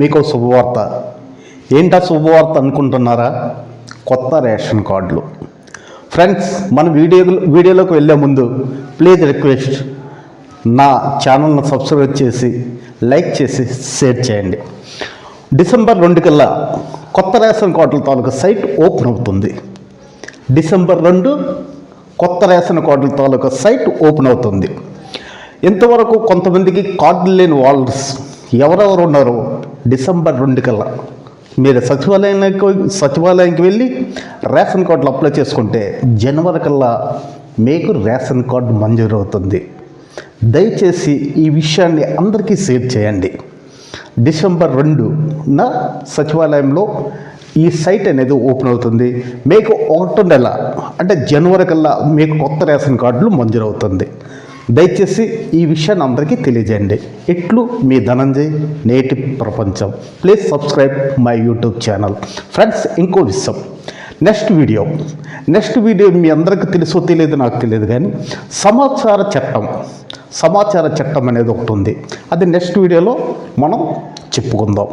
మీకు శుభవార్త. ఏంటా శుభవార్త అనుకుంటున్నారా? కొత్త రేషన్ కార్డులు. ఫ్రెండ్స్ మన వీడియో వీడియోలోకి వెళ్ళే ముందు ప్లీజ్ రిక్వెస్ట్ నా ఛానల్ను సబ్స్క్రైబ్ చేసి లైక్ చేసి షేర్ చేయండి. డిసెంబర్ రెండు కల్లా కొత్త రేషన్ కార్డుల తాలూకా సైట్ ఓపెన్ అవుతుంది. డిసెంబర్ రెండు కొత్త రేషన్ కార్డుల తాలూకా సైట్ ఓపెన్ అవుతుంది. ఇంతవరకు కొంతమందికి కార్డులు లేని వాళ్ళు ఎవరెవరు ఉన్నారో డిసెంబర్ రెండు కల్లా. మీరు సచివాలయానికి సచివాలయానికి వెళ్ళి రేషన్ కార్డులు అప్లై చేసుకుంటే జనవరి కల్లా మీకు రేషన్ కార్డు మంజూరు అవుతుంది దయచేసి ఈ విషయాన్ని అందరికీ షేర్ చేయండి. డిసెంబర్ రెండున సచివాలయంలో ఈ సైట్ అనేది ఓపెన్ అవుతుంది. మీకు ఒకటో నెల అంటే జనవరి కల్లా మీకు కొత్త రేషన్ కార్డులు మంజూరు అవుతుంది దయచేసి ఈ విషయాన్ని అందరికీ తెలియజేయండి. ఇట్లు మీ ధనంజయ్ నేటి ప్రపంచం. Please subscribe my YouTube channel. Friends ఇంకో విషయం. Next video. నెక్స్ట్ వీడియో మీ అందరికీ తెలుసో తెలియదు నాకు తెలియదు కానీ సమాచార చట్టం. సమాచార చట్టం అనేది ఒకటి ఉంది. అది నెక్స్ట్ వీడియోలో మనం చెప్పుకుందాం.